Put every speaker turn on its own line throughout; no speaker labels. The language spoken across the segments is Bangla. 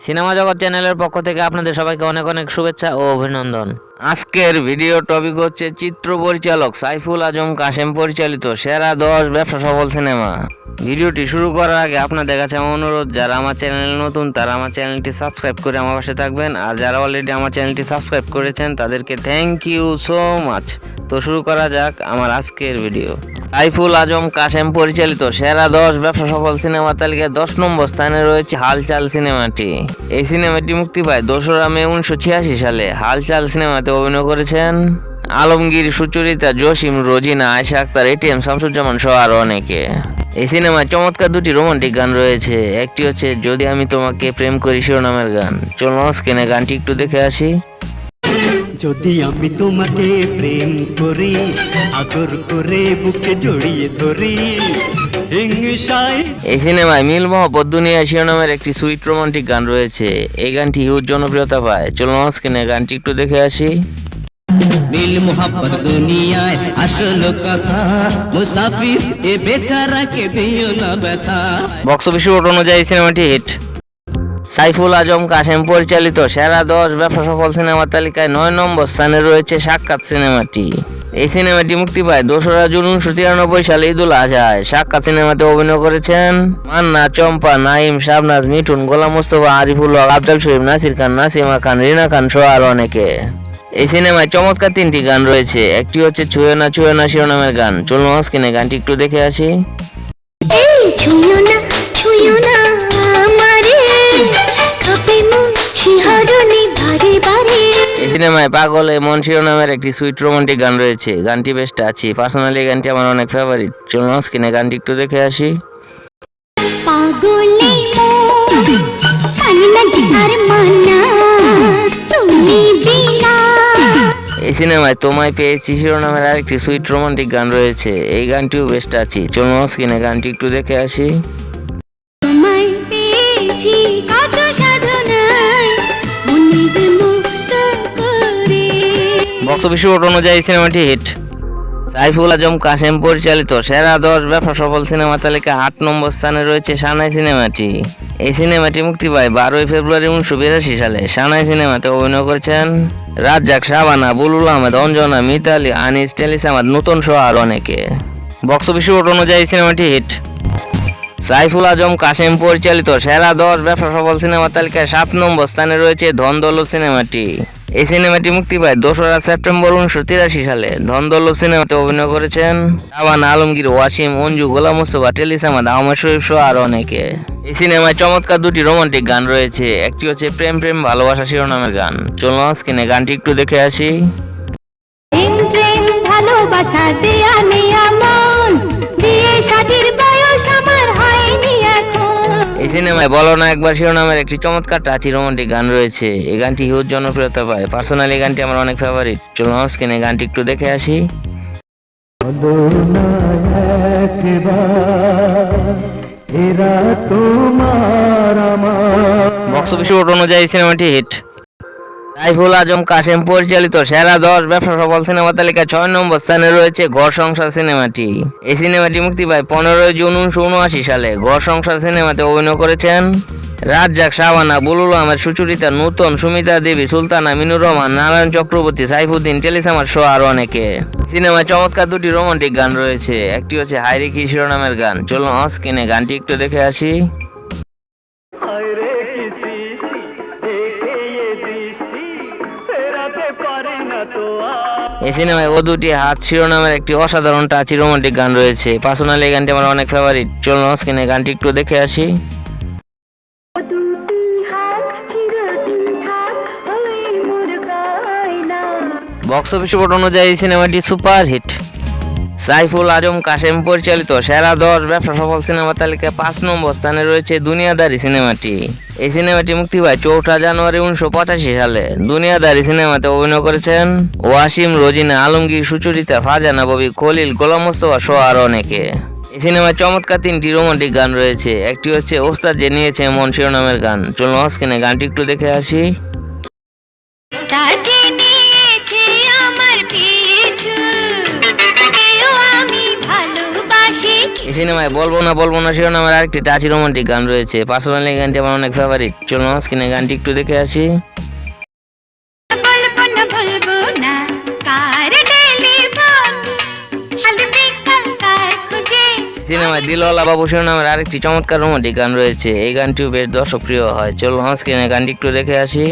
সিনেমা জগৎ চ্যানেলের পক্ষ থেকে আপনাদের সবাইকে অনেক অনেক শুভেচ্ছা ও অভিনন্দন। আজকের ভিডিও টপিক হচ্ছে চিত্র পরিচালক সাইফুল আজম কাশেম পরিচালিত সেরা দশ ব্যবসা সফল সিনেমা। ভিডিওটি শুরু করার আগে আপনাদের কাছে আমার অনুরোধ, যারা আমার চ্যানেল নতুন, তারা আমার চ্যানেলটি সাবস্ক্রাইব করে আমার পাশে থাকবেন। আর যারা অলরেডি আমার চ্যানেলটি সাবস্ক্রাইব করেছেন, তাদেরকে থ্যাংক ইউ সো মাচ তো শুরু করা যাক আমার আজকের ভিডিও। সাইফুল আজম কাশেম পরিচালিত সেরা দশ ব্যবসা সফল সিনেমা তালিকায় দশ নম্বর স্থানে রয়েছে হালচাল সিনেমাটি। এই সিনেমাটি মুক্তি পায় দোসরা মে উনিশশো ছিয়াশি সালে। হালচাল সিনেমাতে অভিনয় করেছেন আলমগীর, সুচরিতা, জসিম, রোজিনা, আয়শা আক্তার এটিএম শামসুজ্জামান সহ আরও অনেকে। এই সিনেমায় চমৎকার দুটি রোমান্টিক গান রয়েছে। একটি হচ্ছে যদি আমি তোমাকে প্রেম করি শিরোনামের গান। চলুন স্ক্রিনে গানটি একটু দেখে আসি।
যদি আমি তোমাকে প্রেম করি আদর করে বুকে জড়িয়ে ধরি
এই সিনেমায় মিল মোহব্বত দুনিয়া শিরোনামের একটি সুইট রোমান্টিক গান রয়েছে। এই গানটি হিউজ জনপ্রিয়তা পায়। চলুন স্ক্রিনে গানটি একটু দেখে আসি।
নীল মোহাম্মত দুনিয়ায় আসল কথা মুসাফির এ বেচারাকে দিও না ব্যথা।
বক্স অফিস অনুযায়ী সিনেমাটি হিট। সাইফুল আজম কাশেম পরিচালিত সেরা দশ ব্যবসা সফল সিনেমার তালিকায় নয় নম্বর স্থানে রয়েছে সাক্ষাৎ সিনেমাটি। এই সিনেমাটি মুক্তি পায় দোসরা জুন উনিশশো তিরানব্বই সালে ঈদুল আজহায়। সাক্ষাৎ সিনেমাতে অভিনয় করেছেন মান্না, চম্পা, নাইম, শাবনাজ, মিঠুন, গোলাম মোস্তফা, আরিফুল হক আব্দুল শরীফ, নাসির খান, নাসিমা খান, রিনা খান সহ আরও অনেকে। এই সিনেমায় চমৎকার তিনটি গান রয়েছে। একটি হচ্ছে ছুঁয়ে না ছুঁয়ে না শিরোনামের গান। চলুন স্ক্রিনে গানটি একটু দেখে আসি।
না
সিনেমায় পাগল এ মন শিরোনামের একটি সুইট রোমান্টিক গান রয়েছে। গানটি বেশ টাচি পার্সোনালি গানটি আমার অনেক ফেভারিট চলুন স্ক্রিনে গানটি একটু দেখে আসি।
পাগলে
এই সিনেমায় তোমায় পেয়েছি শিরোনামের আরেকটি সুইট রোমান্টিক গান রয়েছে। এই গানটিও বেশ টাচি চলুন স্ক্রিনে গানটি একটু দেখে আসি। বক্স অফিস অনুযায়ী সিনেমাটি হিট সাইফুল আজম কাশেম পরিচালিত সেরা দশ ব্যবসা সফল সিনেমা তালিকা আট নম্বর স্থানে রয়েছে সানাই সিনেমাটি এই সিনেমাটি মুক্তি পায় বারোই ফেব্রুয়ারি উনিশশো বিরাশি সালে। সানাই সিনেমাতে অভিনয় করেছেন রাজ্জাক, শাবানা, বুলুল আহমেদ, অঞ্জনা, মিতালি, আনিস, টেলিস আহমদ, নতুন সহ আর অনেকে। বক্স অফিস অনুযায়ী সিনেমাটি হিট সাইফুল আজম কাশেম পরিচালিত সেরা দশ ব্যবসা সফল সিনেমা তালিকায় সাত নম্বর স্থানে রয়েছে ধন দৌলত সিনেমাটি এই সিনেমাটি মুক্তি পায় দোসরা সেপ্টেম্বর উনিশশো তিরাশি সালে। ধন দৌলত সিনেমাতে অভিনয় করেছেন শাবান আলমগীর, ওয়াসিম, অঞ্জু, গোলাম মুস্তফা টেলিস আহমদ শরীফ সহ আরও অনেকে। এই সিনেমায় চমৎকার দুটি রোমান্টিক গান রয়েছে। একটি হচ্ছে প্রেম প্রেম, ভালোবাসা শিরোনামের গান। চলুন স্ক্রিনে গানটি একটু দেখে আসি।
ভালোবাসা
সিনেমায় বলো না একবার শিরোনামের একটি চমৎকার টাচি রোমান্টিক গান রয়েছে। এই গানটি হিউজ জনপ্রিয়তা পায়। পার্সোনালি এই গানটি আমার অনেক ফেভারিট চলো স্ক্রিনে গানটি একটু দেখে আসি। বক্স অফিস অনুযায়ী সিনেমাটি হিট সাইফুল আজম কাশেম পরিচালিত সেরা দশ ব্যবসা সফল সিনেমা তালিকায় ছয় নম্বর স্থানে রয়েছে ঘর সংসার সিনেমাটি। এই সিনেমাটি মুক্তি পায় পনেরোই জুন উনিশশো উনআশি সালে। ঘর সংসার সিনেমাতে অভিনয় করেছেন রাজ্জাক, শাবানা, বুলুল আহমেদ, সুচরিতা, নূতন, সুমিতা দেবী, সুলতানা, মিনুর রহমান, নারায়ণ চক্রবর্তী, সাইফুদ্দিন, টেলিসামার সহ আরও অনেকে। সিনেমায় চমৎকার দুটি রোমান্টিক গান রয়েছে। একটি হচ্ছে হাইরে কি শিরোনামের গান। চলুন স্ক্রিনে গানটি একটু দেখে আসি। এই সিনেমায় ও দুটি হাত শিরোনামের একটি অসাধারণ টাচি রোমান্টিক গান রয়েছে। পার্সোনালি এই গানটি আমার অনেক ফেভারিট চলুন স্ক্রিনে গানটি একটু দেখে আসি। বক্স অফিস রিপোর্ট অনুযায়ী এই সিনেমাটি সুপার হিট সাইফুল আজম কাশেম পরিচালিত সেরা দশ ব্যবসা সফল সিনেমা তালিকায় পাঁচ নম্বর স্থানে রয়েছে দুনিয়াদারি সিনেমাটি। এই সিনেমাটি মুক্তি পায় চৌঠা জানুয়ারি উনিশশো পঁচাশি সালে। দুনিয়াদারি সিনেমাতে অভিনয় করেছেন ওয়াসিম, রোজিনা, আলমগীর, সুচরিতা ফাজানা ববি, খলিল, গোলাম মোস্তফা সহ আরও অনেকে। এই সিনেমায় চমৎকার তিনটি রোমান্টিক গান রয়েছে। একটি হচ্ছে ওস্তাদ যে নিয়েছে মন শিরোনামের গান। চলুন স্ক্রিনে গানটি একটু দেখে আসি। সিনেমায় বলব না বলব না শিরোনামের আরেকটি টাচি রোমান্টিক গান রয়েছে। পার্সোনালি গানটি আমার অনেক ফেভারিট চলুন স্ক্রিনে গানটি একটু দেখে আসি। সিনেমায় দিলওয়ালা বাবু শিরোনামের আরেকটি চমৎকার রোমান্টিক গান রয়েছে। এই গানটিও বেশ দর্শকপ্রিয় হয়। চলুন স্ক্রিনে গানটি একটু দেখে আসি।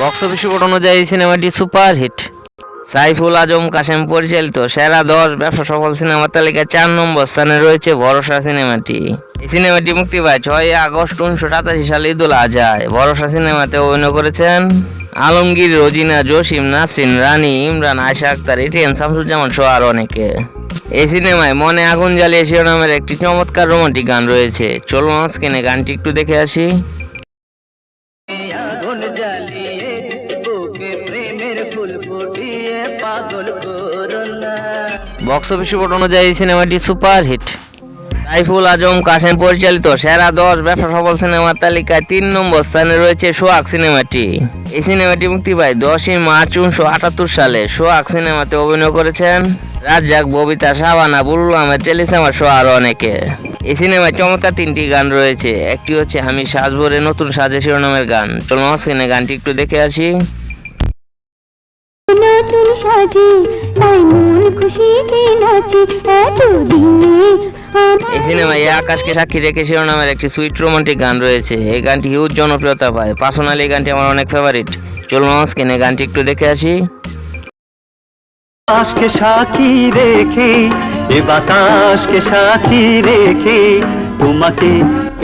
বক্স অফিস রিপোর্ট অনুযায়ী সিনেমাটি সুপার হিট সাইফুল আজম কাশেম পরিচালিত সেরা দশ ব্যবসা সফল সিনেমার তালিকায় চার নম্বর স্থানে রয়েছে ভরসা সিনেমাটি এই সিনেমাটি মুক্তি পায় ছয় আগস্ট উনিশশো সাতাশি সালে ঈদুল আজহায়। ভরসা সিনেমাতে অভিনয় করেছেন আলমগীর, রোজিনা, জসিম, নাসরিন, রানী, ইমরান, আয়শা আক্তার এটিএম শামসুজ্জামান সহ আরও অনেকে। এই সিনেমায় মনে আগুন জ্বালিয়ে শিরোনামের একটি চমৎকার রোমান্টিক গান রয়েছে। চলুন স্ক্রিনে গানটি একটু দেখে আসি। বক্স অফিস রিপোর্ট অনুযায়ী সিনেমাটি সুপার হিট সাইফুল আজম কাশেম পরিচালিত সেরা দশ ব্যবসা সফল সিনেমার তালিকায় তিন নম্বর স্থানে রয়েছে সোহাগ সিনেমাটি এই সিনেমাটি মুক্তি পায় দশই মার্চ উনিশশো আটাত্তর সালে। সোহাগ সিনেমাতে অভিনয় করেছেন রাজ্জাক, ববিতা, শাবানা বুলুল আহমেদ টেলিসিনেমার সহ আরও অনেকে। এই সিনেমায় চমৎকার তিনটি গান রয়েছে। একটি হচ্ছে আমি সাজবরে নতুন সাজে শিরোনামের গান। চলুন গানটি একটু দেখে আসি।
নতুন সাজি তাই মন খুশিতে নাচি এতদিনে?
এই সিনেমায় আকাশকে সাক্ষী রেখে শিরোনামের একটি সুইট রোমান্টিক গান রয়েছে। এই গানটি হিউজ জনপ্রিয়তা পায়। পার্সোনালি এই গানটি আমার অনেক ফেভারিট চলুন স্ক্রিনে গানটি একটু দেখে আসি।
আকাশকে সাক্ষী রেখে এ বাতাসকে সাক্ষী রেখে তোমাকে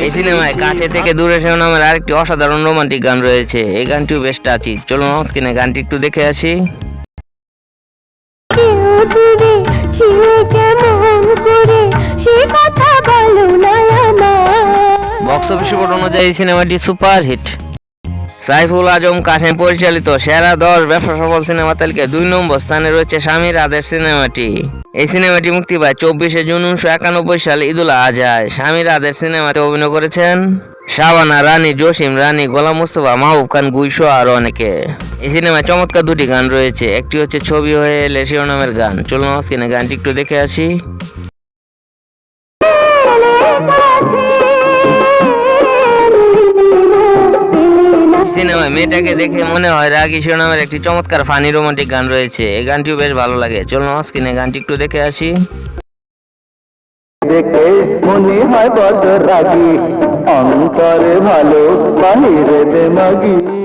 এই সিনেমায় কাছে থেকে দূরে শিরোনামের আরেকটি অসাধারণ রোমান্টিক গান রয়েছে। এই গানটিও বেশ টাচি চলুন স্ক্রিনে গানটি একটু দেখে আসি। বক্স অফিস রিপোর্ট অনুযায়ী সিনেমাটি সুপার হিট সাইফুল আজম কাশেম পরিচালিত সেরা দশ ব্যবসা সফল সিনেমা তালিকায় দুই নম্বর স্থানে রয়েছে স্বামীর আদেশ সিনেমাটি। এই সিনেমাটি মুক্তি পায় চব্বিশে জুন উনিশশো একানব্বই সালে ঈদুল আজহায়। স্বামীর আদেশ সিনেমাতে অভিনয় করেছেন শাবানা রানী, জসিম রানী, গোলাম মুস্তফা, মাহবুব খান, গুইশো আরও অনেকে। এই সিনেমায় চমৎকার দুটি গান রয়েছে। একটি হচ্ছে ছবি হয়ে এলে শিরোনামের গান। চলুন স্ক্রিনে গানটি একটু দেখে আসি। সিনেমায় মেয়েটাকে দেখে মনে হয় রাগী শিরোনামের একটি চমৎকার ফানি রোমান্টিক গান রয়েছে। এই গানটিও বেশ ভালো লাগে। চলুন স্ক্রিনে গানটি একটু দেখে আসি।
দেখে মনে হয় রাগি। অন্তরে ভালো বাহিরে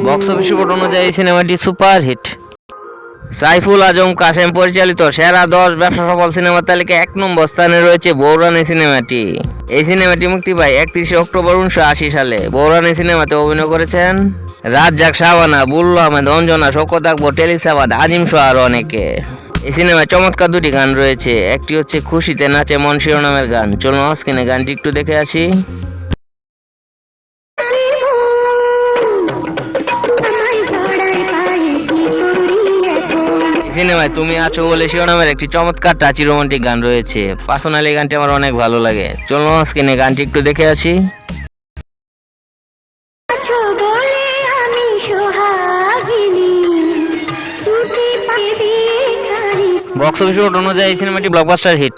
বক্স অফিস রিপোর্ট অনুযায়ী সিনেমাটি সুপার হিট সাইফুল আজম কাশেম পরিচালিত সেরা দশ ব্যবসা সফল সিনেমার তালিকায় এক নম্বর স্থানে রয়েছে বৌরানি সিনেমাটি। এই সিনেমাটি মুক্তি পায় একত্রিশে অক্টোবর উনিশশো আশি সালে। বৌরানি সিনেমাতে অভিনয় করেছেন রাজ্জাক শাবানা বুল্লু আহমেদ, অঞ্জনা শোকত আকবর টেলিসাবাদ আজিম সহ আরও অনেকে। এই সিনেমায় চমৎকার দুটি গান রয়েছে। একটি হচ্ছে খুশিতে নাচে মন শিরোনামের গান। চলুন স্ক্রিনে গানটি একটু দেখে আসি। সিনেমায় তুমি আছো বলে শিরোনামের একটি চমৎকার টাচি রোমান্টিক গান রয়েছে। পার্সোনালি গানটি আমার অনেক ভালো লাগে। চলুন স্ক্রিনে গানটি একটু দেখে আসি। বক্স অফিস অনুযায়ী সিনেমাটি ব্লকবাস্টার হিট